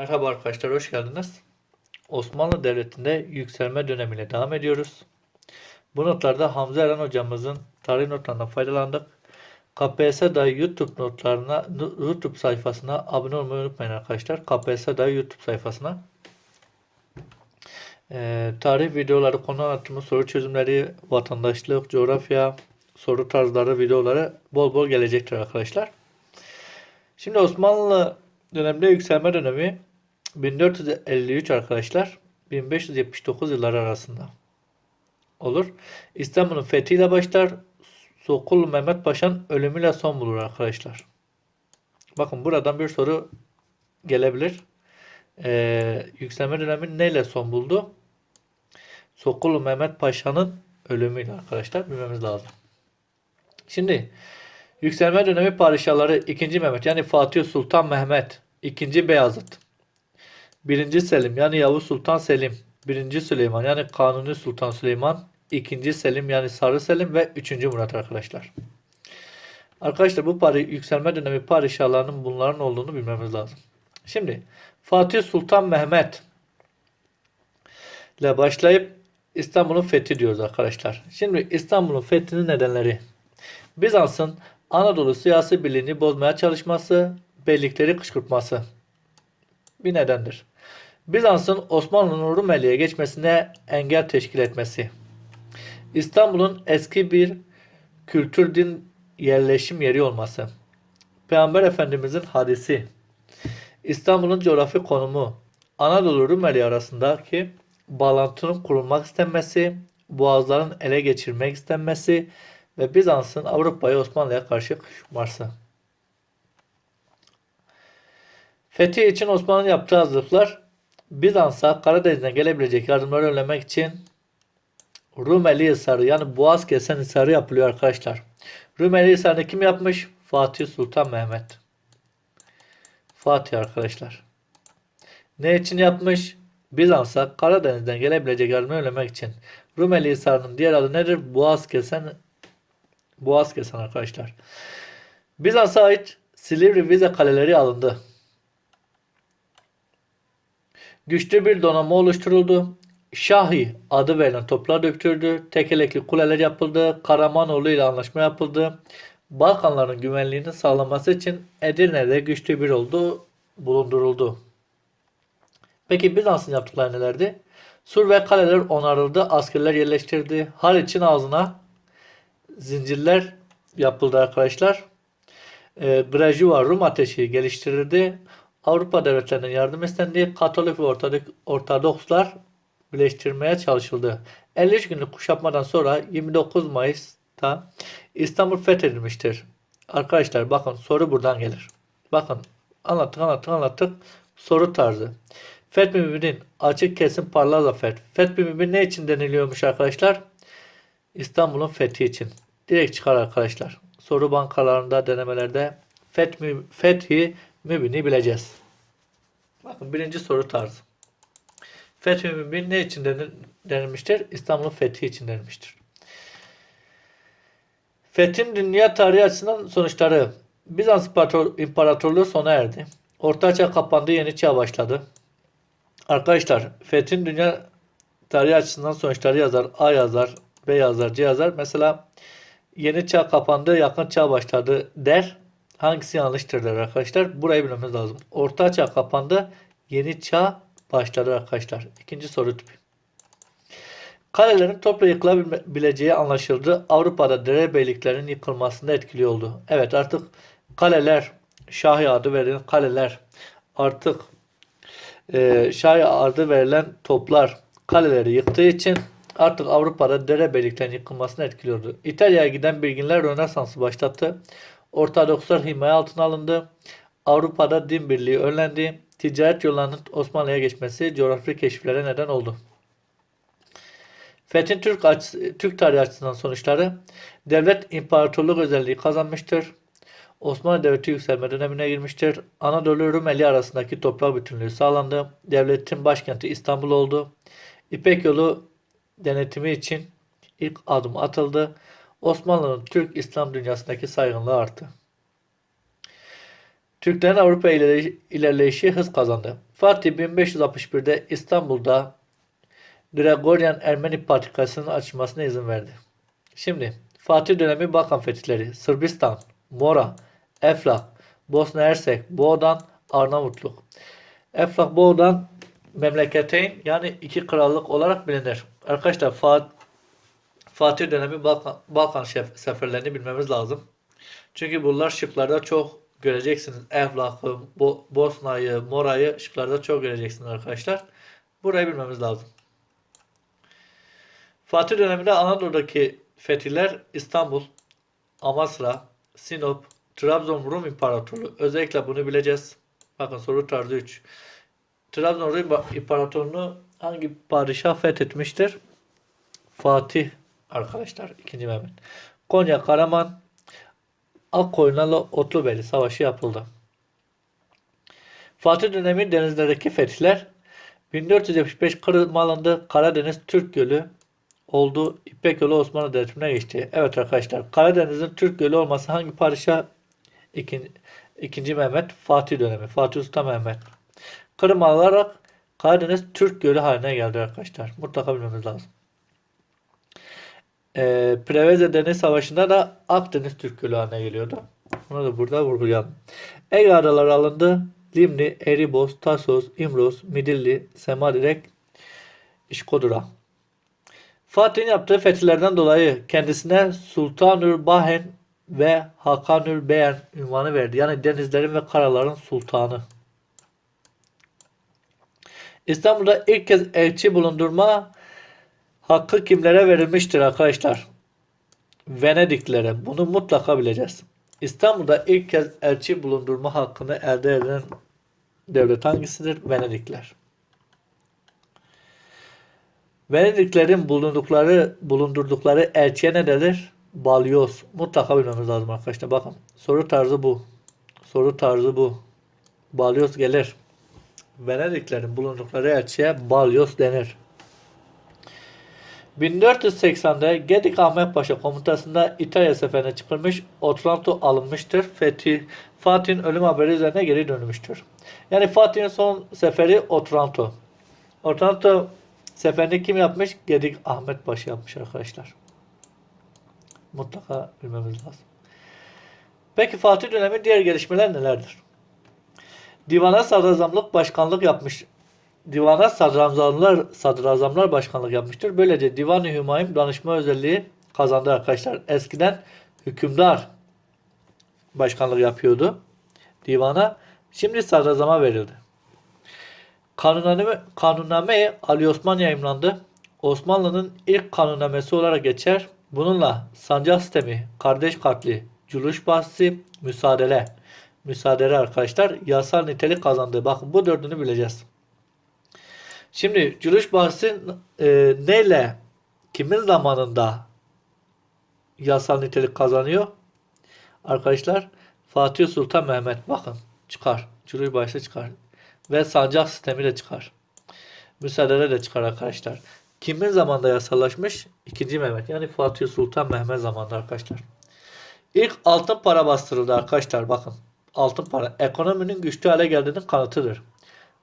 Merhaba arkadaşlar, hoş geldiniz. Osmanlı Devleti'nde yükselme dönemiyle devam ediyoruz. Bu notlarda Hamza Eren hocamızın tarih notlarından faydalandık. KPSS YouTube notlarına, YouTube sayfasına abone olmayı unutmayın arkadaşlar. KPSS YouTube sayfasına. Ee, tarih videoları, konu anlatımı, soru çözümleri, vatandaşlık, coğrafya, soru tarzları, videoları bol bol gelecektir arkadaşlar. Şimdi Osmanlı döneminde yükselme dönemi 1453 arkadaşlar 1579 yılları arasında olur. İstanbul'un fethiyle başlar. Sokul Mehmet Paşa'nın ölümüyle son bulur arkadaşlar. Bakın buradan bir soru gelebilir. Ee, yükselme dönemi neyle son buldu? Sokul Mehmet Paşa'nın ölümüyle arkadaşlar bilmemiz lazım. Şimdi yükselme dönemi padişahları 2. Mehmet yani Fatih Sultan Mehmet, 2. Beyazıt, 1. Selim yani Yavuz Sultan Selim, 1. Süleyman yani Kanuni Sultan Süleyman, 2. Selim yani Sarı Selim ve 3. Murat arkadaşlar. Arkadaşlar bu pari, yükselme dönemi padişahlarının bunların olduğunu bilmemiz lazım. Şimdi Fatih Sultan Mehmet ile başlayıp İstanbul'un fethi diyoruz arkadaşlar. Şimdi İstanbul'un fethinin nedenleri. Bizans'ın Anadolu siyasi birliğini bozmaya çalışması, beylikleri kışkırtması bir nedendir. Bizans'ın Osmanlı'nın Rumeli'ye geçmesine engel teşkil etmesi. İstanbul'un eski bir kültür din yerleşim yeri olması. Peygamber Efendimizin hadisi. İstanbul'un coğrafi konumu. Anadolu Rumeli arasındaki bağlantının kurulmak istenmesi, boğazların ele geçirmek istenmesi ve Bizans'ın Avrupa'ya Osmanlı'ya karşı kuşması. Fethi için Osmanlı'nın yaptığı hazırlıklar Bizans'a Karadeniz'den gelebilecek yardımları önlemek için Rumeli Hisarı yani Boğaz kesen Hisarı yapılıyor arkadaşlar. Rumeli Hisarı'nı kim yapmış? Fatih Sultan Mehmet. Fatih arkadaşlar. Ne için yapmış? Bizans'a Karadeniz'den gelebilecek yardımları önlemek için. Rumeli Hisarı'nın diğer adı nedir? Boğaz kesen Boğaz kesen arkadaşlar. Bizans'a ait Silivri vize kaleleri alındı. Güçlü bir donanma oluşturuldu. Şahi adı verilen toplar döktürdü. Tekelekli kuleler yapıldı. Karamanoğlu ile anlaşma yapıldı. Balkanların güvenliğini sağlaması için Edirne'de güçlü bir oldu bulunduruldu. Peki Bizans'ın yaptıkları nelerdi? Sur ve kaleler onarıldı, askerler yerleştirdi. Haliç'in ağzına zincirler yapıldı arkadaşlar. E, Grajuva Rum ateşi geliştirildi. Avrupa devletlerinden yardım istendi. Katolik ve Ortodokslar birleştirmeye çalışıldı. 53 günlük kuşatmadan sonra 29 Mayıs'ta İstanbul fethedilmiştir. Arkadaşlar bakın soru buradan gelir. Bakın anlattık anlattık anlattık. Soru tarzı. Feth Mübin'in açık kesin parlak zafer. Feth Mübin ne için deniliyormuş arkadaşlar? İstanbul'un fethi için. Direkt çıkar arkadaşlar. Soru bankalarında denemelerde fethi, fethi mübini bileceğiz. Bakın birinci soru tarzı. Fethi mübin ne için denilmiştir? İstanbul'un fethi için denilmiştir. Fethin dünya tarihi açısından sonuçları. Bizans İmparatorluğu sona erdi. Orta Çağ kapandı, yeni çağ başladı. Arkadaşlar, Fethin dünya tarihi açısından sonuçları yazar. A yazar, B yazar, C yazar. Mesela yeni çağ kapandı, yakın çağ başladı der. Hangisi yanlıştır arkadaşlar. Burayı bilmemiz lazım. Orta çağ kapandı, yeni çağ başladı arkadaşlar. İkinci soru tipi. Kalelerin topla yıkılabileceği anlaşıldı. Avrupa'da derebeyliklerin yıkılmasında etkili oldu. Evet artık kaleler, Şahi adı verilen kaleler artık e, Şahi adı verilen toplar kaleleri yıktığı için artık Avrupa'da derebeyliklerin yıkılmasına etkiliyordu. İtalya'ya giden bilginler Rönesans'ı başlattı. Ortodokslar himaye altına alındı. Avrupa'da din birliği önlendi. Ticaret yollarının Osmanlı'ya geçmesi coğrafi keşiflere neden oldu. Fethin Türk, açısı, Türk tarihi açısından sonuçları devlet imparatorluk özelliği kazanmıştır. Osmanlı Devleti yükselme dönemine girmiştir. Anadolu Rumeli arasındaki toprak bütünlüğü sağlandı. Devletin başkenti İstanbul oldu. İpek yolu denetimi için ilk adım atıldı. Osmanlı'nın Türk İslam dünyasındaki saygınlığı arttı. Türklerin Avrupa ilerle- ilerleyişi hız kazandı. Fatih 1561'de İstanbul'da Gregorian Ermeni Patrikası'nın açılmasına izin verdi. Şimdi Fatih dönemi Balkan fetihleri Sırbistan, Mora, Eflak, Bosna Hersek, Boğdan, Arnavutluk. Eflak Boğdan memleketin yani iki krallık olarak bilinir. Arkadaşlar Fat Fatih dönemi Balkan, Balkan şef- seferlerini bilmemiz lazım. Çünkü bunlar şıklarda çok göreceksiniz. Eflak'ı, Bo- Bosna'yı, Mora'yı şıklarda çok göreceksiniz arkadaşlar. Burayı bilmemiz lazım. Fatih döneminde Anadolu'daki fetihler İstanbul, Amasra, Sinop, Trabzon Rum İmparatorluğu. Özellikle bunu bileceğiz. Bakın soru tarzı 3. Trabzon Rum İmparatorluğunu hangi padişah fethetmiştir? Fatih arkadaşlar. 2. Mehmet. Konya, Karaman, Akkoyunlarla Otlubeli Savaşı yapıldı. Fatih dönemi denizlerdeki fetihler 1475 Kırım alındı. Karadeniz Türk Gölü oldu. İpek Yolu Osmanlı Devleti'ne geçti. Evet arkadaşlar Karadeniz'in Türk Gölü olması hangi padişah? İkinci, ikinci Mehmet Fatih dönemi. Fatih Sultan Mehmet. Kırım alarak Karadeniz Türk Gölü haline geldi arkadaşlar. Mutlaka bilmemiz lazım. Ee, Preveze Deniz Savaşı'nda da Akdeniz Türk Gölü haline geliyordu. Bunu da burada vurgulayalım. Ege adaları alındı. Limni, Eribos, Tasos, İmros, Midilli, Semadirek, İşkodura. Fatih'in yaptığı fetihlerden dolayı kendisine Sultanül Bahen ve Hakanül Beyan ünvanı verdi. Yani denizlerin ve karaların sultanı. İstanbul'da ilk kez elçi bulundurma hakkı kimlere verilmiştir arkadaşlar? Venediklere. Bunu mutlaka bileceğiz. İstanbul'da ilk kez elçi bulundurma hakkını elde eden devlet hangisidir? Venedikler. Venediklerin bulundukları bulundurdukları elçiye ne denir? Balyoz. Mutlaka bilmemiz lazım arkadaşlar. Bakın soru tarzı bu. Soru tarzı bu. Balyoz gelir. Venediklerin bulundukları elçiye balyoz denir. 1480'de Gedik Ahmet Paşa komutasında İtalya seferine çıkılmış, Otranto alınmıştır. Fethi, Fatih'in ölüm haberi üzerine geri dönmüştür. Yani Fatih'in son seferi Otranto. Otranto seferini kim yapmış? Gedik Ahmet Paşa yapmış arkadaşlar. Mutlaka bilmemiz lazım. Peki Fatih dönemi diğer gelişmeler nelerdir? Divana sadrazamlık başkanlık yapmış. Divana sadrazamlar, sadrazamlar başkanlık yapmıştır. Böylece Divan-ı Hümayun danışma özelliği kazandı arkadaşlar. Eskiden hükümdar başkanlık yapıyordu divana. Şimdi sadrazama verildi. Kanunname, kanunname Ali Osman yayımlandı. Osmanlı'nın ilk kanunnamesi olarak geçer. Bununla sancak sistemi, kardeş katli, culuş bahsi, müsaadele, müsaadele arkadaşlar yasal nitelik kazandı. Bakın bu dördünü bileceğiz. Şimdi culuş bahsi e, neyle, kimin zamanında yasal nitelik kazanıyor? Arkadaşlar Fatih Sultan Mehmet bakın çıkar. Culuş bahsi çıkar. Ve sancak sistemi de çıkar. Müsaadele de çıkar arkadaşlar. Kimin zamanında yasallaşmış? İkinci Mehmet. Yani Fatih Sultan Mehmet zamanında arkadaşlar. İlk altın para bastırıldı arkadaşlar. Bakın. Altın para. Ekonominin güçlü hale geldiğinin kanıtıdır.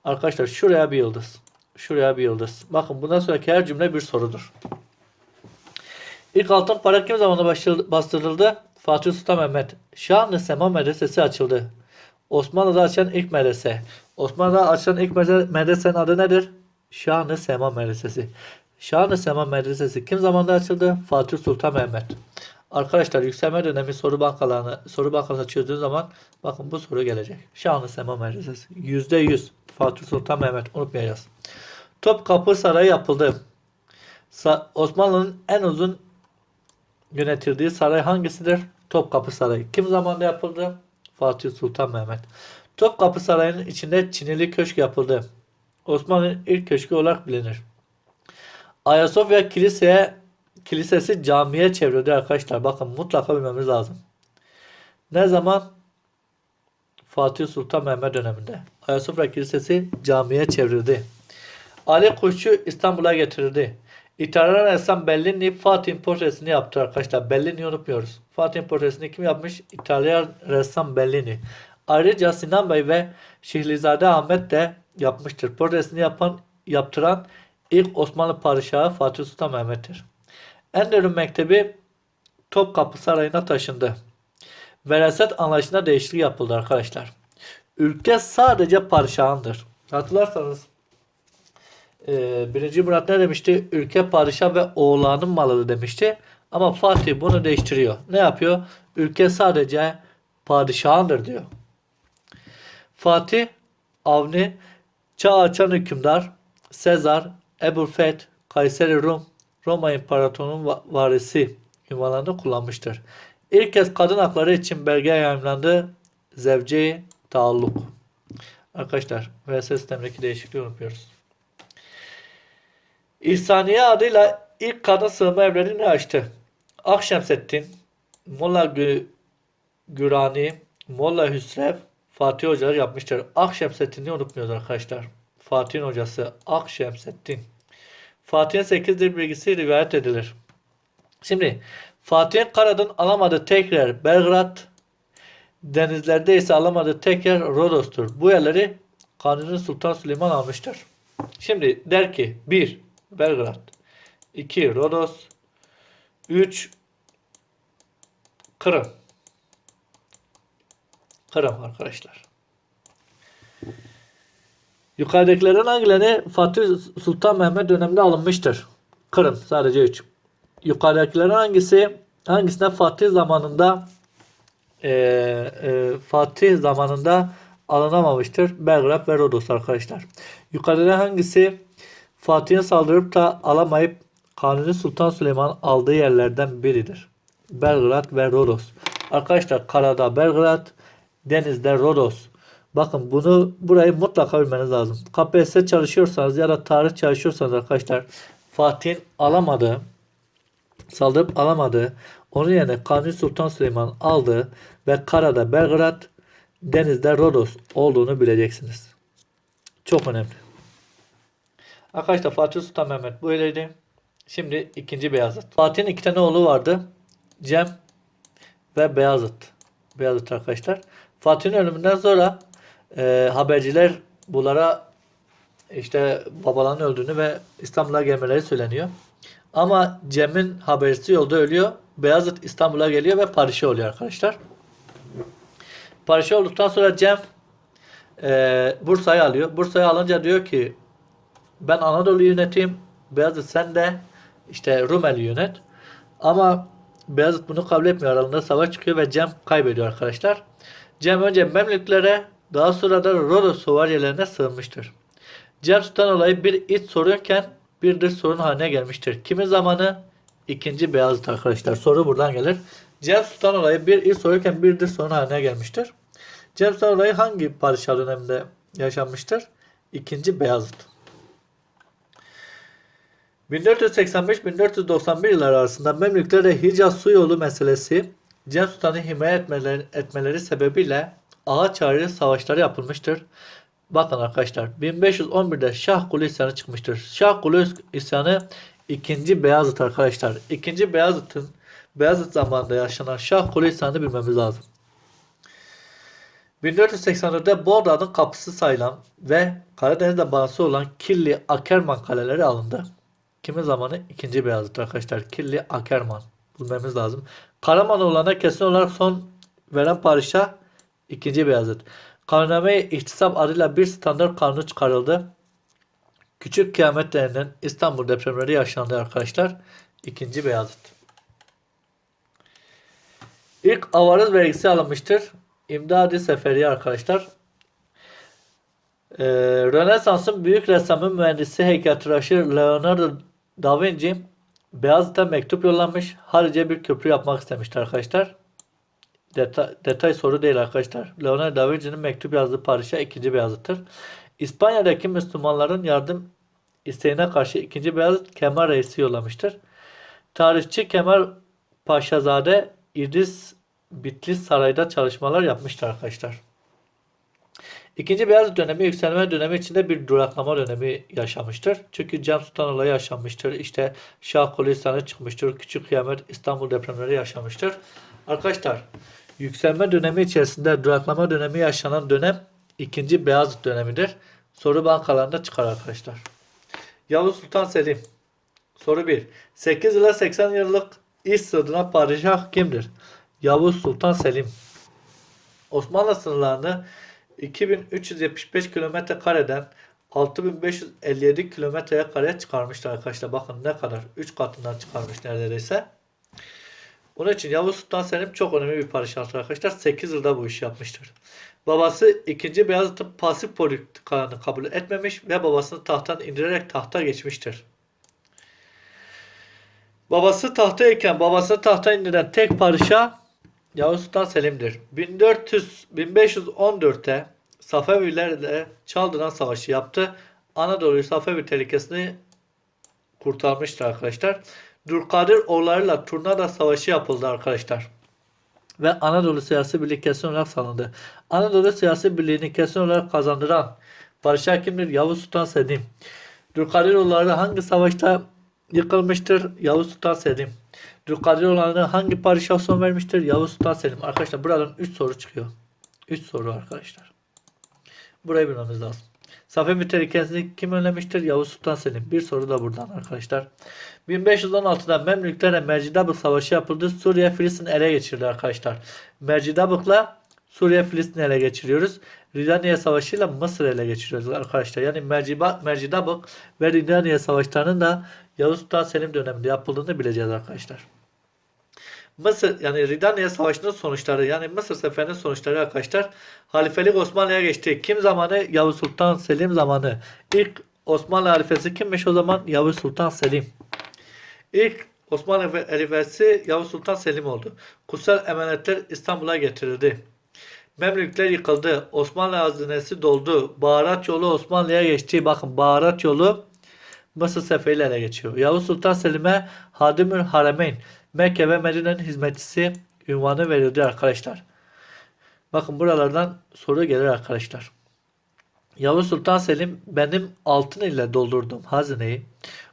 Arkadaşlar şuraya bir yıldız. Şuraya bir yıldız. Bakın bundan sonraki her cümle bir sorudur. İlk altın para kim zamanında başlı- bastırıldı? Fatih Sultan Mehmet. Şanlı Sema Medresesi açıldı. Osmanlı'da açan ilk medrese. Osmanlı'da açan ilk medre- medresenin adı nedir? Şanlı Sema Medresesi. Şanlı Sema Medresesi kim zamanında açıldı? Fatih Sultan Mehmet. Arkadaşlar yükselme dönemi soru bankalarını soru bankasına çözdüğün zaman bakın bu soru gelecek. Şanlı Sema Medresesi. %100 Fatih Sultan Mehmet unutmayacağız. Topkapı Sarayı yapıldı. Sa- Osmanlı'nın en uzun yönetildiği saray hangisidir? Topkapı Sarayı. Kim zamanında yapıldı? Fatih Sultan Mehmet. Topkapı Sarayı'nın içinde Çinili Köşk yapıldı. Osmanlı'nın ilk köşkü olarak bilinir. Ayasofya kiliseye kilisesi camiye çevrildi arkadaşlar. Bakın mutlaka bilmemiz lazım. Ne zaman? Fatih Sultan Mehmet döneminde. Ayasofya Kilisesi camiye çevrildi. Ali Kuşçu İstanbul'a getirildi. İtalyan ressam Bellini Fatih'in portresini yaptı arkadaşlar. Bellini unutmuyoruz. Fatih'in portresini kim yapmış? İtalyan ressam Bellini. Ayrıca Sinan Bey ve Şehlizade Ahmet de yapmıştır. Portresini yapan, yaptıran ilk Osmanlı padişahı Fatih Sultan Mehmet'tir. Enderun Mektebi Topkapı Sarayı'na taşındı. Veraset anlayışına değişiklik yapıldı arkadaşlar. Ülke sadece padişahındır. Hatırlarsanız e, birinci Murat ne demişti? Ülke padişah ve oğlanın malıdır demişti. Ama Fatih bunu değiştiriyor. Ne yapıyor? Ülke sadece padişahındır diyor. Fatih, Avni, Çağ açan hükümdar, Sezar, Ebu'l-Feth, Kayseri Rum, Roma İmparatorluğu'nun va- varisi ünvanlarını kullanmıştır. İlk kez kadın hakları için belge yayınlandı. Zevce taalluk. Arkadaşlar VS sistemdeki değişikliği unutmuyoruz. İhsaniye adıyla ilk kadın sığınma evlerini açtı. Akşemseddin, Molla Gü- Gürani, Molla Hüsrev, Fatih hocalar yapmıştır. Akşemseddin'i unutmuyoruz arkadaşlar. Fatih'in hocası Akşemseddin. Fatih'in 8 dil bilgisi rivayet edilir. Şimdi Fatih'in karadan alamadığı tek yer Belgrad, denizlerde ise alamadığı tek yer Rodos'tur. Bu yerleri Kanuni Sultan Süleyman almıştır. Şimdi der ki 1. Belgrad 2. Rodos 3. Kırım Kırım arkadaşlar. Yukarıdakilerin hangileri Fatih Sultan Mehmet döneminde alınmıştır? Kırım sadece 3. Yukarıdakilerin hangisi hangisine Fatih zamanında e, e, Fatih zamanında alınamamıştır? Belgrad ve Rodos arkadaşlar. Yukarıda hangisi Fatih'in saldırıp da alamayıp Kanuni Sultan Süleyman aldığı yerlerden biridir? Belgrad ve Rodos. Arkadaşlar karada Belgrad, denizde Rodos. Bakın bunu burayı mutlaka bilmeniz lazım. KPSS çalışıyorsanız ya da tarih çalışıyorsanız arkadaşlar Fatih'in alamadığı saldırıp alamadığı, onun yerine Kanuni Sultan Süleyman aldığı ve karada Belgrad, denizde Rodos olduğunu bileceksiniz. Çok önemli. Arkadaşlar Fatih Sultan Mehmet böyleydi. Şimdi ikinci Beyazıt. Fatih'in iki tane oğlu vardı. Cem ve Beyazıt. Beyazıt arkadaşlar. Fatih'in ölümünden sonra e, haberciler bunlara işte babalarının öldüğünü ve İstanbul'a gelmeleri söyleniyor. Ama Cem'in habercisi yolda ölüyor. Beyazıt İstanbul'a geliyor ve padişah oluyor arkadaşlar. Padişah olduktan sonra Cem e, Bursa'yı alıyor. Bursa'yı alınca diyor ki ben Anadolu'yu yöneteyim. Beyazıt sen de işte Rumeli yönet. Ama Beyazıt bunu kabul etmiyor. Aralarında savaş çıkıyor ve Cem kaybediyor arkadaşlar. Cem önce Memlüklere daha sonra da Rodos süvariyelerine sığınmıştır. Cem Sultan olayı bir iç sorunken bir dış sorun haline gelmiştir. Kimi zamanı? ikinci Beyazıt arkadaşlar. Soru buradan gelir. Cem Sultan olayı bir iç sorunken bir dış sorun haline gelmiştir. Cem Sultan olayı hangi padişah döneminde yaşanmıştır? İkinci Beyazıt. 1485-1491 yılları arasında Memlüklere Hicaz su yolu meselesi Cem Sultan'ı himaye etmeleri, etmeleri sebebiyle ağa çağrı savaşları yapılmıştır. Bakın arkadaşlar 1511'de Şah Kulu isyanı çıkmıştır. Şah Kulu isyanı 2. Beyazıt arkadaşlar. 2. Beyazıt'ın Beyazıt zamanında yaşanan Şah Kulu isyanını bilmemiz lazım. 1484'de Bağdat'ın kapısı sayılan ve Karadeniz'de bağımsız olan Killi Akerman kaleleri alındı. Kimin zamanı? 2. Beyazıt arkadaşlar. Killi Akerman. Bilmemiz lazım. Karamanoğlu'na kesin olarak son veren padişah 2. Beyazıt. Kanunname-i İhtisap adıyla bir standart kanunu çıkarıldı. Küçük kıyamet denilen İstanbul depremleri yaşandı arkadaşlar. 2. Beyazıt. İlk avarız vergisi alınmıştır. İmdadi Seferi arkadaşlar. Ee, Rönesans'ın büyük ressamı mühendisi heykeltıraşı Leonardo da Vinci Beyazıt'a mektup yollamış. Harice bir köprü yapmak istemişti arkadaşlar. Detay, detay soru değil arkadaşlar. Leonardo da Vinci'nin mektup yazdığı padişah 2. Beyazıt'tır. İspanya'daki Müslümanların yardım isteğine karşı 2. Beyazıt Kemal Reis'i yollamıştır. Tarihçi Kemal Paşazade İdris Bitlis Saray'da çalışmalar yapmıştır arkadaşlar. İkinci Beyazıt dönemi yükselme dönemi içinde bir duraklama dönemi yaşamıştır. Çünkü Cem Sultan olayı yaşanmıştır. İşte Şah Kulu isyanı çıkmıştır. Küçük Kıyamet İstanbul depremleri yaşamıştır. Arkadaşlar Yükselme dönemi içerisinde duraklama dönemi yaşanan dönem ikinci Beyazıt dönemidir. Soru bankalarında çıkar arkadaşlar. Yavuz Sultan Selim. Soru 1. 8 ila 80 yıllık iç sığdıran padişah kimdir? Yavuz Sultan Selim. Osmanlı sınırlarını 2375 kilometre kareden 6557 kilometreye kareye çıkarmışlar arkadaşlar. Bakın ne kadar. 3 katından çıkarmış neredeyse. Onun için Yavuz Sultan Selim çok önemli bir padişahtır arkadaşlar. 8 yılda bu işi yapmıştır. Babası 2. Beyazıt'ın pasif politikalarını kabul etmemiş ve babasını tahttan indirerek tahta geçmiştir. Babası tahtayken babasını tahttan indiren tek padişah Yavuz Sultan Selim'dir. 1400 1514'te Safevilerle Çaldıran Savaşı yaptı. Anadolu'yu Safevi tehlikesini kurtarmıştır arkadaşlar. Dürkadir oğullarıyla Turnada Savaşı yapıldı arkadaşlar. Ve Anadolu siyasi birliği kesin olarak salındı. Anadolu siyasi birliğini kesin olarak kazandıran padişah kimdir? Yavuz Sultan Selim. Dürkadir oğulları hangi savaşta yıkılmıştır? Yavuz Sultan Selim. Dürkadir oğullarını hangi padişah son vermiştir? Yavuz Sultan Selim. Arkadaşlar buradan 3 soru çıkıyor. 3 soru arkadaşlar. Burayı bilmemiz lazım. Safevi tehlikesini kim önlemiştir? Yavuz Sultan Selim. Bir soru da buradan arkadaşlar. 1516'da Memlüklerle Mercidabık Savaşı yapıldı. Suriye Filistin ele geçirdi arkadaşlar. Mercidabık'la Suriye Filistin ele geçiriyoruz. Ridaniye Savaşı ile Mısır ele geçiriyoruz arkadaşlar. Yani Merciba, Mercidabık ve Ridaniye Savaşlarının da Yavuz Sultan Selim döneminde yapıldığını bileceğiz arkadaşlar. Mısır yani Ridaniye Savaşı'nın sonuçları yani Mısır Seferi'nin sonuçları arkadaşlar halifelik Osmanlı'ya geçti. Kim zamanı? Yavuz Sultan Selim zamanı. İlk Osmanlı halifesi kimmiş o zaman? Yavuz Sultan Selim. İlk Osmanlı halifesi Yavuz Sultan Selim oldu. Kutsal emanetler İstanbul'a getirildi. Memlükler yıkıldı. Osmanlı hazinesi doldu. Baharat yolu Osmanlı'ya geçti. Bakın baharat yolu Mısır seferiyle ele geçiyor. Yavuz Sultan Selim'e Hadimül Harameyn Mekke ve Medine'nin hizmetçisi ünvanı verildi arkadaşlar. Bakın buralardan soru gelir arkadaşlar. Yavuz Sultan Selim benim altın ile doldurduğum hazineyi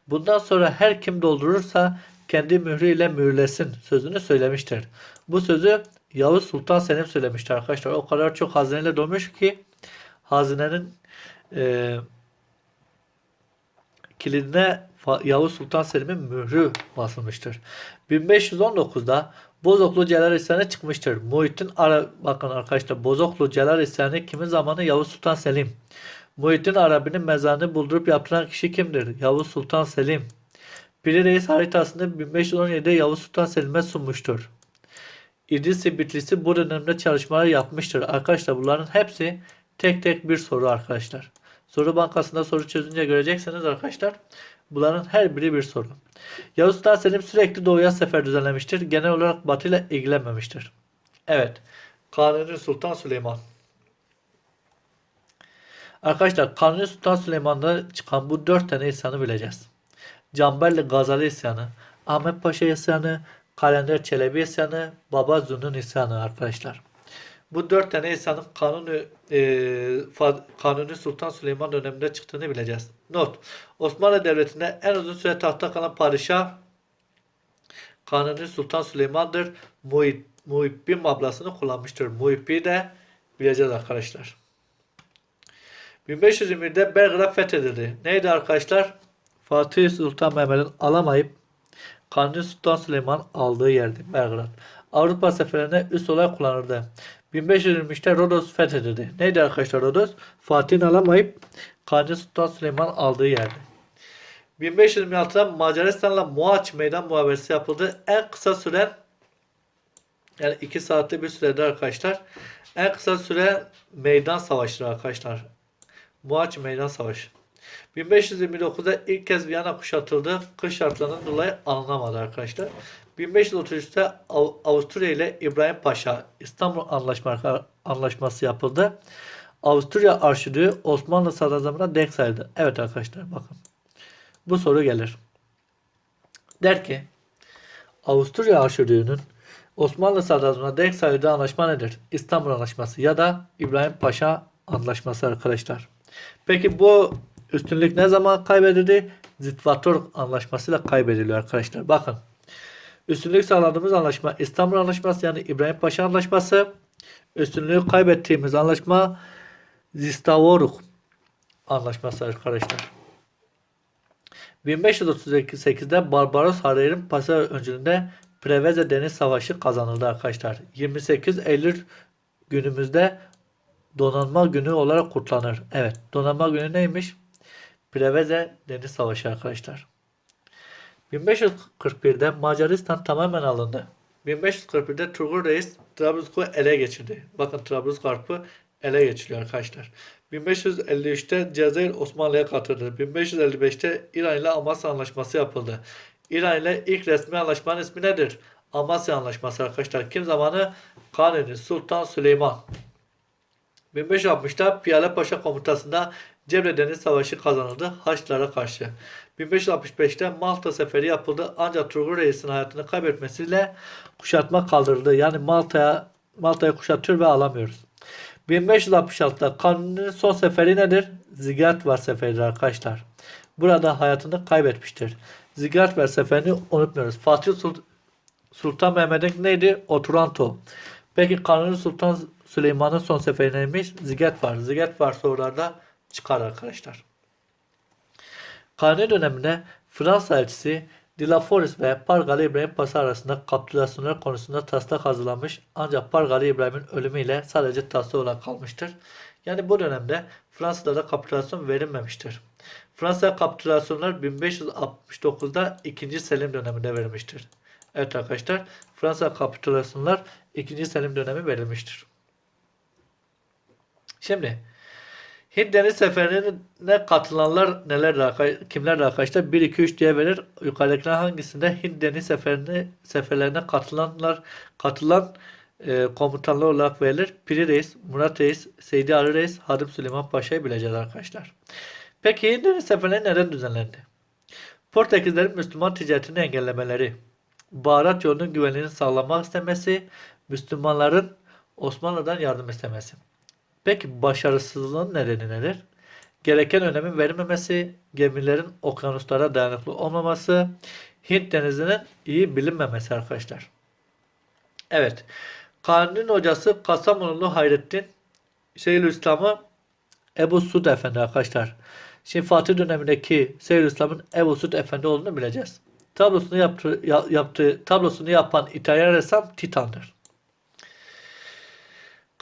bundan sonra her kim doldurursa kendi mührüyle mühürlesin sözünü söylemiştir. Bu sözü Yavuz Sultan Selim söylemiştir arkadaşlar. O kadar çok hazineyle dolmuş ki hazinenin e, kilidine Yavuz Sultan Selim'in mührü basılmıştır. 1519'da Bozoklu Celal isyanı çıkmıştır. Muhittin Ara bakın arkadaşlar Bozoklu Celal isyanı kimin zamanı? Yavuz Sultan Selim. Muhittin Arabi'nin mezarını buldurup yaptıran kişi kimdir? Yavuz Sultan Selim. Piri Reis haritasını 1517'de Yavuz Sultan Selim'e sunmuştur. İdrisi Bitlisi bu dönemde çalışmalar yapmıştır. Arkadaşlar bunların hepsi tek tek bir soru arkadaşlar. Soru bankasında soru çözünce göreceksiniz arkadaşlar. Bunların her biri bir soru. Yavuz Sultan Selim sürekli doğuya sefer düzenlemiştir. Genel olarak batı ile ilgilenmemiştir. Evet. Kanuni Sultan Süleyman. Arkadaşlar Kanuni Sultan Süleyman'da çıkan bu dört tane isyanı bileceğiz. Canberli Gazali isyanı, Ahmet Paşa isyanı, Kalender Çelebi isyanı, Baba Zun'un isyanı arkadaşlar. Bu dört tane isyanın Kanuni, e, Kanuni Sultan Süleyman döneminde çıktığını bileceğiz. Not. Osmanlı Devleti'nde en uzun süre tahtta kalan padişah Kanuni Sultan Süleyman'dır. Muhit, Muhibbi mablasını kullanmıştır. Muhibbi de bileceğiz arkadaşlar. 1521'de Belgrad fethedildi. Neydi arkadaşlar? Fatih Sultan Mehmet'in alamayıp Kanuni Sultan Süleyman aldığı yerdi Belgrad. Avrupa seferlerine üst olarak kullanıldı. 1523'te Rodos fethedildi. Neydi arkadaşlar Rodos? Fatih'in alamayıp Kanuni Sultan Süleyman aldığı yerdi. 1526'da Macaristan'la Moaç meydan muhaberesi yapıldı. En kısa süren yani 2 saatlik bir sürede arkadaşlar en kısa süre meydan savaşıdır arkadaşlar. Moaç meydan savaşı. 1529'da ilk kez Viyana kuşatıldı. Kış şartlarından dolayı alınamadı arkadaşlar. 1533'te Av- Avusturya ile İbrahim Paşa İstanbul Anlaşma- Anlaşması yapıldı. Avusturya Arşidüğü Osmanlı sadrazamına denk sayıldı. Evet arkadaşlar bakın. Bu soru gelir. Der ki Avusturya Arşidüğü'nün Osmanlı sadrazamına denk sayıldığı anlaşma nedir? İstanbul Anlaşması ya da İbrahim Paşa Anlaşması arkadaşlar. Peki bu üstünlük ne zaman kaybedildi? Zitvator Anlaşmasıyla kaybediliyor arkadaşlar. Bakın Üstünlük sağladığımız anlaşma İstanbul Anlaşması yani İbrahim Paşa Anlaşması. Üstünlüğü kaybettiğimiz anlaşma Zistavoruk Anlaşması arkadaşlar. 1538'de Barbaros Harrir'in pası öncülüğünde Preveze Deniz Savaşı kazanıldı arkadaşlar. 28 Eylül günümüzde donanma günü olarak kutlanır. Evet donanma günü neymiş? Preveze Deniz Savaşı arkadaşlar. 1541'de Macaristan tamamen alındı. 1541'de Turgut Reis Trabzonspor ele geçirdi. Bakın Trabzonspor'u ele geçiriyor arkadaşlar. 1553'te Cezayir Osmanlı'ya katıldı. 1555'te İran ile Amasya Anlaşması yapıldı. İran ile ilk resmi anlaşmanın ismi nedir? Amasya Anlaşması arkadaşlar. Kim zamanı? Kanuni Sultan Süleyman. 1560'da Piyale Paşa komutasında Cebre Deniz Savaşı kazanıldı Haçlılara karşı. 1565'te Malta seferi yapıldı ancak Turgut Reis'in hayatını kaybetmesiyle kuşatma kaldırıldı. Yani Malta'ya Malta'yı kuşatıyor ve alamıyoruz. 1566'da Kanuni'nin son seferi nedir? Zigetvar seferidir arkadaşlar. Burada hayatını kaybetmiştir. Zigetvar seferini unutmuyoruz. Fatih Sul- Sultan Mehmet'in neydi? Otranto. Peki Kanuni Sultan Süleyman'ın son seferi neymiş? Zigetvar. Zigetvar sorularda çıkar arkadaşlar. Kanuni döneminde Fransa elçisi De La Forest ve Pargalı İbrahim Pası arasında kapitülasyonlar konusunda taslak hazırlanmış ancak Pargalı İbrahim'in ölümüyle sadece taslak olarak kalmıştır. Yani bu dönemde Fransa'da da kapitülasyon verilmemiştir. Fransa kapitülasyonlar 1569'da 2. Selim döneminde verilmiştir. Evet arkadaşlar Fransa kapitülasyonlar 2. Selim dönemi verilmiştir. Şimdi Hint Deniz Seferi'ne katılanlar neler kimler arkadaşlar? 1 2 3 diye verir. Yukarıdakiler hangisinde Hint Deniz Seferi'ne seferlerine katılanlar katılan e, komutanlar olarak verilir. Piri Reis, Murat Reis, Seydi Ali Reis, Hadım Süleyman Paşa'yı bileceğiz arkadaşlar. Peki Hint Deniz Seferleri neden düzenlendi? Portekizlerin Müslüman ticaretini engellemeleri, baharat yolunun güvenliğini sağlamak istemesi, Müslümanların Osmanlı'dan yardım istemesi. Peki başarısızlığın nedeni nedir? Gereken önemin verilmemesi, gemilerin okyanuslara dayanıklı olmaması, Hint denizinin iyi bilinmemesi arkadaşlar. Evet. Kanuni'nin hocası Kastamonulu Hayrettin Şeyhülislam'ı Ebu Suud Efendi arkadaşlar. Şimdi Fatih dönemindeki Şeyhülislam'ın Ebu Suud Efendi olduğunu bileceğiz. Tablosunu yaptı, ya- yaptığı tablosunu yapan İtalyan ressam Titan'dır.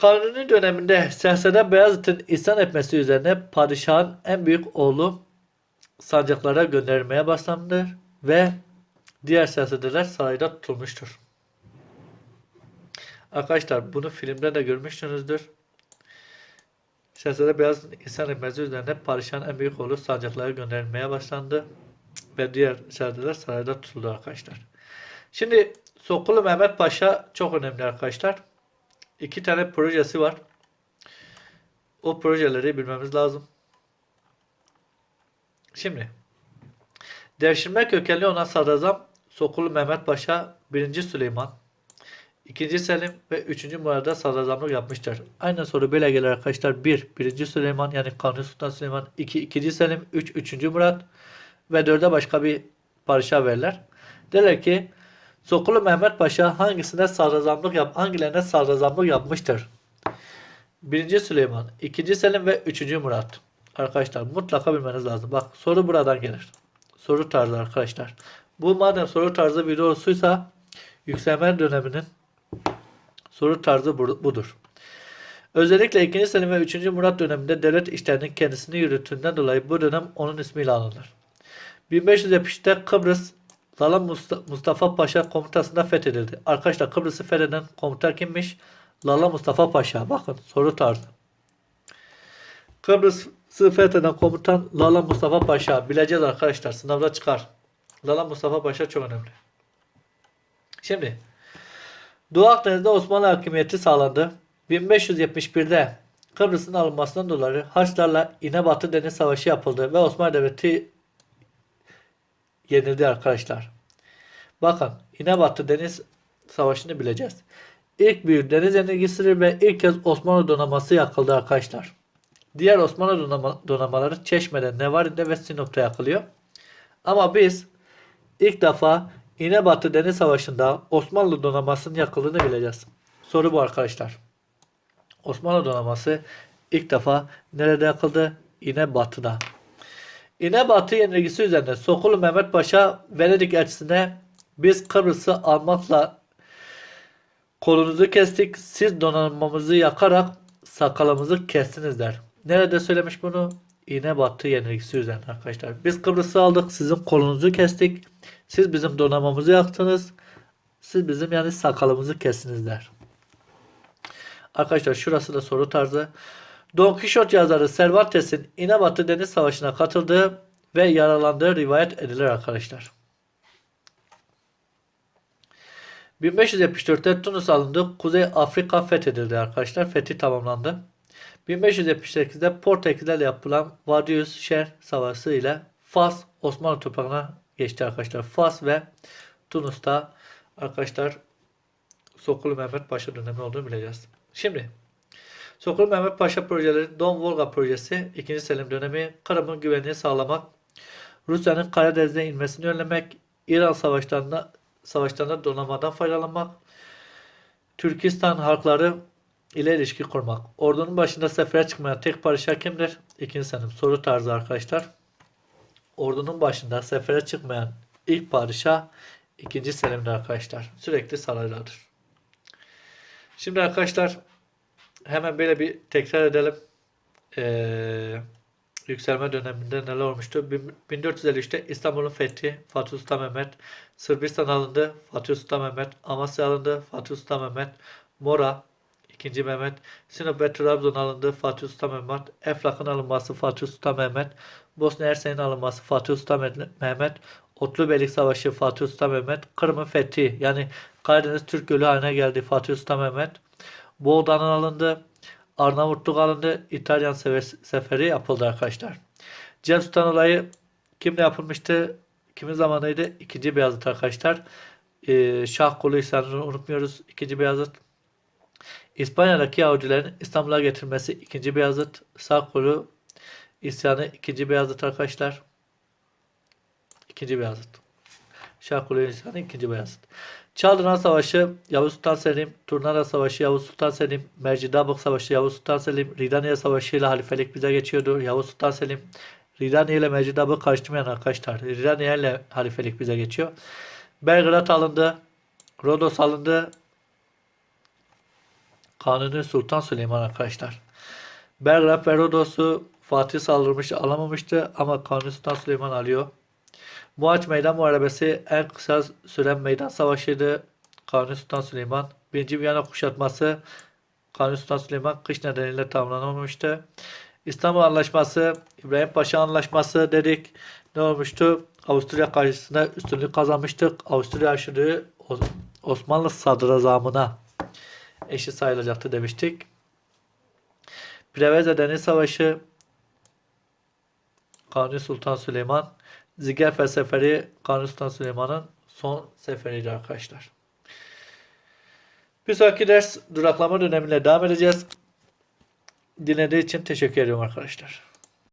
Kanuni döneminde Şehzade Beyazıt'ın isyan etmesi üzerine padişahın en büyük oğlu sancaklara gönderilmeye başlandı ve diğer şehzadeler sarayda tutulmuştur. Arkadaşlar bunu filmde de görmüşsünüzdür. Şehzade Beyazıt'ın isyan etmesi üzerine padişahın en büyük oğlu sancaklara gönderilmeye başlandı ve diğer şehzadeler sarayda tutuldu arkadaşlar. Şimdi Sokulu Mehmet Paşa çok önemli arkadaşlar iki tane projesi var. O projeleri bilmemiz lazım. Şimdi devşirme kökenli olan sadrazam Sokulu Mehmet Paşa 1. Süleyman 2. Selim ve 3. Murad'a sadrazamlık yapmıştır. Aynı soru böyle gelir arkadaşlar. 1. 1. Süleyman yani Kanuni Sultan Süleyman 2. 2. Selim 3. 3. Murat ve 4'e başka bir padişah verirler. Derler ki Sokulu Mehmet Paşa hangisine sadrazamlık yap, hangilerine sadrazamlık yapmıştır? 1. Süleyman, 2. Selim ve 3. Murat. Arkadaşlar mutlaka bilmeniz lazım. Bak soru buradan gelir. Soru tarzı arkadaşlar. Bu madem soru tarzı videosuysa yükselme döneminin soru tarzı budur. Özellikle 2. Selim ve 3. Murat döneminde devlet işlerinin kendisini yürüttüğünden dolayı bu dönem onun ismiyle anılır. 1570'te Kıbrıs Musta- Mustafa Paşa komutasında fethedildi. Arkadaşlar Kıbrıs'ı fetheden komutan kimmiş? Lala Mustafa Paşa. Bakın soru tarzı. Kıbrıs'ı fetheden komutan Lala Mustafa Paşa. Bileceğiz arkadaşlar. Sınavda çıkar. Lala Mustafa Paşa çok önemli. Şimdi Doğu Akdeniz'de Osmanlı hakimiyeti sağlandı. 1571'de Kıbrıs'ın alınmasından dolayı Haçlarla İnebatı Deniz Savaşı yapıldı ve Osmanlı Devleti yenildi arkadaşlar. Bakın İnebatı Deniz Savaşı'nı bileceğiz. İlk büyük deniz yenilgisidir ve ilk kez Osmanlı donanması yakıldı arkadaşlar. Diğer Osmanlı donama, donamaları Çeşme'de, Nevarin'de ve Sinop'ta yakılıyor. Ama biz ilk defa İnebatı Deniz Savaşı'nda Osmanlı donanmasının yakıldığını bileceğiz. Soru bu arkadaşlar. Osmanlı donanması ilk defa nerede yakıldı? İnebatı'da. İnebatı yenilgisi üzerine Sokulu Mehmet Paşa Venedik elçisine biz Kıbrıs'ı almakla kolunuzu kestik. Siz donanmamızı yakarak sakalımızı kestiniz der. Nerede söylemiş bunu? İnebatı yenilgisi üzerine arkadaşlar. Biz Kıbrıs'ı aldık. Sizin kolunuzu kestik. Siz bizim donanmamızı yaktınız. Siz bizim yani sakalımızı kestiniz der. Arkadaşlar şurası da soru tarzı. Don Quixote yazarı Cervantes'in İnebatı Deniz Savaşı'na katıldığı ve yaralandığı rivayet edilir arkadaşlar. 1574'te Tunus alındı. Kuzey Afrika fethedildi arkadaşlar. Fethi tamamlandı. 1578'de Portekizlerle yapılan Vadius Şer Savaşı ile Fas Osmanlı toprağına geçti arkadaşlar. Fas ve Tunus'ta arkadaşlar Sokulu Mehmet Paşa dönemi olduğunu bileceğiz. Şimdi Sokulu Mehmet Paşa projeleri Don Volga projesi 2. Selim dönemi Kırım'ın güvenliğini sağlamak Rusya'nın Karadeniz'e inmesini önlemek İran savaşlarında savaşlarında donanmadan faydalanmak Türkistan halkları ile ilişki kurmak. Ordunun başında sefere çıkmayan tek padişah kimdir? İkinci Selim. Soru tarzı arkadaşlar. Ordunun başında sefere çıkmayan ilk padişah ikinci Selim'dir arkadaşlar. Sürekli saraylardır. Şimdi arkadaşlar hemen böyle bir tekrar edelim. Ee, yükselme döneminde neler olmuştu? 1453'te İstanbul'un fethi Fatih Sultan Mehmet, Sırbistan alındı Fatih Sultan Mehmet, Amasya alındı Fatih Sultan Mehmet, Mora 2. Mehmet, Sinop ve Trabzon alındı Fatih Sultan Mehmet, Eflak'ın alınması Fatih Sultan Mehmet, Bosna Hersek'in alınması Fatih Sultan Mehmet, Otlubelik Savaşı Fatih Sultan Mehmet, Kırım'ın fethi yani Karadeniz Türk Gölü haline geldi Fatih Sultan Mehmet, Boğda'nın alındı, Arnavutluk alındı, İtalyan sefer- seferi yapıldı arkadaşlar. Cem olayı kimle yapılmıştı? Kimin zamanıydı? İkinci Beyazıt arkadaşlar. Ee, Şah Kulu unutmuyoruz. İkinci Beyazıt. İspanya'daki Yahudilerin İstanbul'a getirmesi ikinci Beyazıt. Sağ kolu isyanı ikinci Beyazıt arkadaşlar. İkinci Beyazıt. Şah Kulu isyanı ikinci Beyazıt. Çaldıran Savaşı Yavuz Sultan Selim, Turnara Savaşı Yavuz Sultan Selim, Mercidabık Savaşı Yavuz Sultan Selim, Ridaniye Savaşı ile halifelik bize geçiyordu. Yavuz Sultan Selim, Ridaniye ile Mercidabık karıştırmayan arkadaşlar. Ridaniye ile halifelik bize geçiyor. Belgrad alındı. Rodos alındı. Kanuni Sultan Süleyman arkadaşlar. Belgrad ve Rodos'u Fatih saldırmış alamamıştı ama Kanuni Sultan Süleyman alıyor. Muhaç Meydan Muharebesi en kısa süren meydan savaşıydı. Kanuni Sultan Süleyman. Birinci Viyana kuşatması Kanuni Sultan Süleyman kış nedeniyle tamamlanamamıştı. İstanbul Anlaşması, İbrahim Paşa Anlaşması dedik. Ne olmuştu? Avusturya karşısında üstünlük kazanmıştık. Avusturya aşırı Osmanlı sadrazamına eşit sayılacaktı demiştik. Preveze Deniz Savaşı Kanuni Sultan Süleyman Zigerfer Seferi Kanuni Sultan Süleyman'ın son seferiydi arkadaşlar. Bir sonraki ders duraklama dönemine devam edeceğiz. Dinlediği için teşekkür ediyorum arkadaşlar.